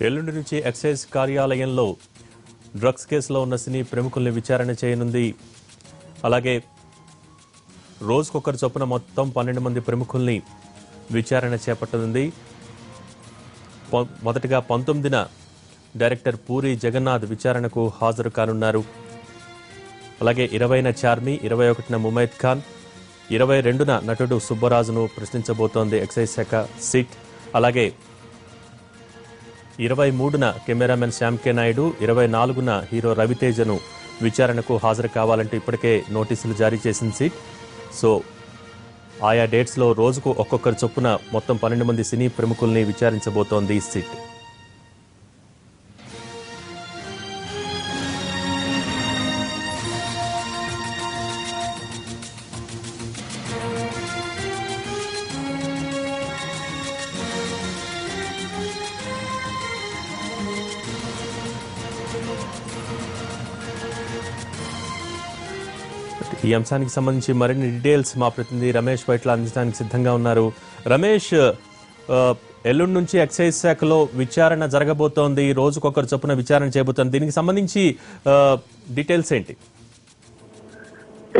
ఎల్లుండి నుంచి ఎక్సైజ్ కార్యాలయంలో డ్రగ్స్ కేసులో ఉన్న సినీ ప్రముఖుల్ని విచారణ చేయనుంది. అలాగే రోజుకొకరు చొప్పున మొత్తం పన్నెండు మంది ప్రముఖుల్ని విచారణ చేపట్టనుంది. పొ- మొదటగా పంతొమ్మిదిన డైరెక్టర్ పూరి జగన్నాథ్ విచారణకు హాజరు కానున్నారు. అలాగే ఇరవైన చార్మి ఇరవై ఒకటిన ముమైద్ ఖాన్ ఇరవై రెండున నటుడు సుబ్బరాజును ప్రశ్నించబోతోంది ఎక్సైజ్ శాఖ సిట్. అలాగే ఇరవై మూడున కెమెరామెన్ శ్యామ్ కే నాయుడు ఇరవై నాలుగున హీరో రవితేజను విచారణకు హాజరు కావాలంటూ ఇప్పటికే నోటీసులు జారీ చేసింది. సిట్ సో ఆయా డేట్స్లో రోజుకు ఒక్కొక్కరు చొప్పున మొత్తం పన్నెండు మంది సినీ ప్రముఖుల్ని విచారించబోతోంది ఈ సిట్. ఈ అంశానికి సంబంధించి మరిన్ని డీటెయిల్స్ మా ప్రతినిధి రమేష్ వైట్ల అందించడానికి సిద్ధంగా ఉన్నారు. రమేష్ ఎల్లుండి నుంచి ఎక్సైజ్ శాఖలో విచారణ జరగబోతోంది. రోజుకొకరు చొప్పున విచారణ చేయబోతోంది. దీనికి సంబంధించి డీటెయిల్స్ ఏంటి?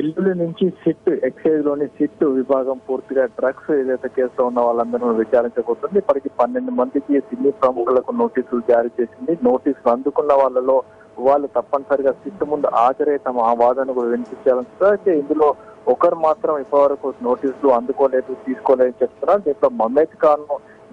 ఎల్లుండి నుంచి సిట్ ఎక్సైజ్లోని సిట్ విభాగం పూర్తిగా డ్రగ్స్ ఏదైతే కేసులో ఉన్న వాళ్ళందరూ విచారించబోతుంది. ఇప్పటికి పన్నెండు మందికి సినీ ప్రముఖులకు నోటీసులు జారీ చేసింది. నోటీసులు అందుకున్న వాళ్ళలో వాళ్ళు తప్పనిసరిగా సిట్ ముందు హాజరై తమ ఆ వాదన కూడా వినిపించాలని అయితే ఇందులో ఒకరు మాత్రం ఇప్పటివరకు నోటీసులు అందుకోలేదు తీసుకోలేదు చెప్తున్నారు. దీంట్లో మమేత్ ఖాన్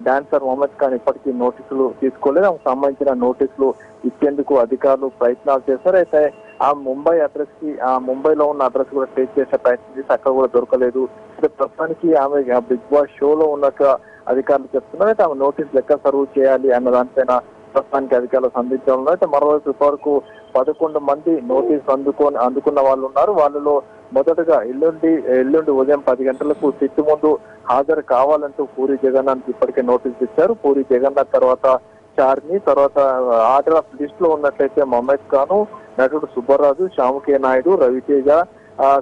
డాన్సర్ మొహమ్మద్ ఖాన్ ఇప్పటికీ నోటీసులు తీసుకోలేదు. ఆమెకు సంబంధించిన నోటీసులు ఇచ్చేందుకు అధికారులు ప్రయత్నాలు చేశారు. అయితే ఆ ముంబై అడ్రస్కి ఆ ముంబైలో ఉన్న అడ్రస్ కూడా టేక్ చేసే ప్రయత్నం చేసి అక్కడ కూడా దొరకలేదు. అయితే ప్రస్తుతానికి ఆమె ఆ బిగ్ బాస్ షోలో ఉన్నట్టు అధికారులు చెప్తున్నారు. అయితే ఆమె నోటీస్ లెక్క సర్వ్ చేయాలి అన్న దానిపైన ప్రస్తుతానికి అధికారులు సంధించడంలో అయితే మరోవైపు ఇప్పటివరకు పదకొండు మంది నోటీస్ అందుకొని అందుకున్న వాళ్ళు ఉన్నారు. వాళ్ళలో మొదటగా ఎల్లుండి ఎల్లుండి ఉదయం పది గంటలకు సిట్టు ముందు హాజరు కావాలంటూ పూరి జగన్నాథ్ ఇప్పటికే నోటీస్ ఇచ్చారు. పూరి జగన్నాథ్ తర్వాత చార్మి తర్వాత ఆర్డర్ ఆఫ్ లిస్ట్లో ఉన్నట్లయితే మహమ్మద్ ఖాను నటుడు సుబ్బరాజు శ్యామకే నాయుడు రవితేజ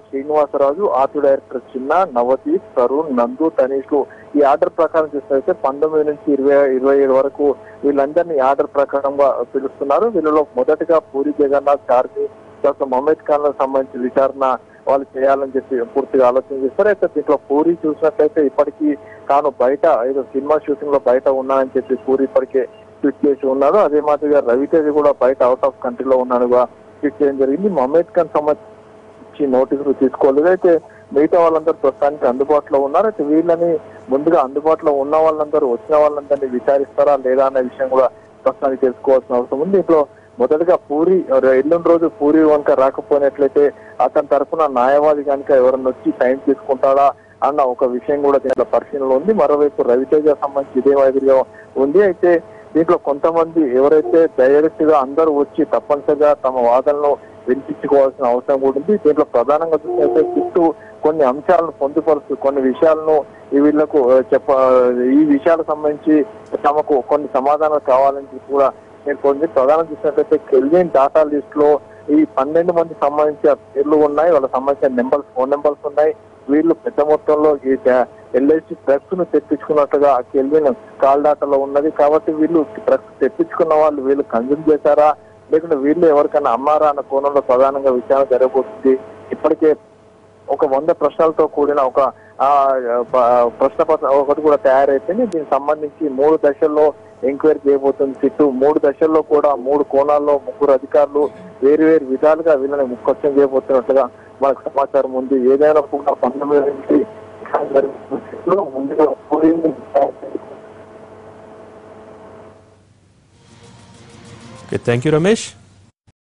శ్రీనివాసరాజు ఆర్ట్ డైరెక్టర్ చిన్న నవదీప్ తరుణ్ నందు తనీష్ ఈ ఆర్డర్ ప్రకారం చూసినట్లయితే పంతొమ్మిది నుంచి ఇరవై ఇరవై ఏడు వరకు వీళ్ళందరినీ ఆర్డర్ ప్రకారంగా పిలుస్తున్నారు. వీళ్ళలో మొదటగా పూరి జగన్నాథ్ చార్మి తర్వాత మహమ్మద్ ఖాన్లకు సంబంధించి విచారణ వాళ్ళు చేయాలని చెప్పి పూర్తిగా ఆలోచన చేస్తారు. అయితే దీంట్లో పూరి చూసినట్లయితే ఇప్పటికీ తాను బయట ఏదో సినిమా షూటింగ్లో బయట ఉన్నానని చెప్పి పూరి ఇప్పటికే ట్వీట్ చేసి ఉన్నాడు అదే మాదిరిగా రవితేజ కూడా బయట అవుట్ ఆఫ్ కంట్రీలో ఉన్నాడుగా ట్వీట్ చేయడం జరిగింది. మహమ్మద్ ఖాన్ సంబంధించి నోటీసులు తీసుకోలేదు. అయితే మిగతా వాళ్ళందరూ ప్రస్తుతానికి అందుబాటులో ఉన్నారు. అయితే వీళ్ళని ముందుగా అందుబాటులో ఉన్న వాళ్ళందరూ వచ్చిన వాళ్ళందరినీ విచారిస్తారా లేదా అనే విషయం కూడా ప్రస్తుతానికి తెలుసుకోవాల్సిన అవసరం ఉంది. ఇంట్లో మొదటగా పూరి ఎల్లుండి రోజు పూరి కనుక రాకపోయినట్లయితే అతని తరఫున న్యాయవాది కనుక ఎవరన్నా వచ్చి టైం తీసుకుంటాడా అన్న ఒక విషయం కూడా దీంట్లో పరిశీలనలో ఉంది. మరోవైపు రవితేజ సంబంధించి ఇదే మాదిరిగా ఉంది. అయితే దీంట్లో కొంతమంది ఎవరైతే డైరెక్ట్గా అందరూ వచ్చి తప్పనిసరిగా తమ వాదనలు వినిపించుకోవాల్సిన అవసరం కూడా ఉంది. దీంట్లో ప్రధానంగా చూసినట్టే చుట్టూ కొన్ని అంశాలను పొందుపరుస్తూ కొన్ని విషయాలను వీళ్ళకు వీళ్ళకు చెప్ప ఈ విషయాలకు సంబంధించి తమకు కొన్ని సమాధానాలు కావాలని చెప్పి కూడా కొన్ని ప్రధానం చూసినట్లయితే కెల్విన్ డాటా లిస్ట్లో ఈ పన్నెండు మంది సంబంధించిన పేర్లు ఉన్నాయి. వాళ్ళకి సంబంధించిన నెంబర్స్ ఫోన్ నెంబర్స్ ఉన్నాయి. వీళ్ళు పెద్ద మొత్తంలో ఈ ఎల్ఐసి డ్రగ్స్ను తెప్పించుకున్నట్టుగా ఆ కెల్విన్ కాల్ డాటాలో ఉన్నది. కాబట్టి వీళ్ళు డ్రగ్స్ తెప్పించుకున్న వాళ్ళు వీళ్ళు కన్జ్యూమ్ చేశారా? లేకుంటే వీళ్ళు ఎవరికైనా అమ్మారా అన్న కోణంలో ప్రధానంగా విచారణ జరగబోతుంది. ఇప్పటికే ఒక వంద ప్రశ్నలతో కూడిన ఒక ప్రశ్న ఒకటి కూడా తయారైపోయింది. దీనికి సంబంధించి మూడు దశల్లో ఎంక్వైరీ చేయబోతుంది. చుట్టూ మూడు దశల్లో కూడా మూడు కోణాల్లో ముగ్గురు అధికారులు వేరు వేరు విధాలుగా వీళ్ళని ముఖ్యం చేయబోతున్నట్లుగా మనకు సమాచారం ఉంది. ఏదైనా కూడా పంతొమ్మిది నుంచి ముందుగా Okay, thank you, Ramesh.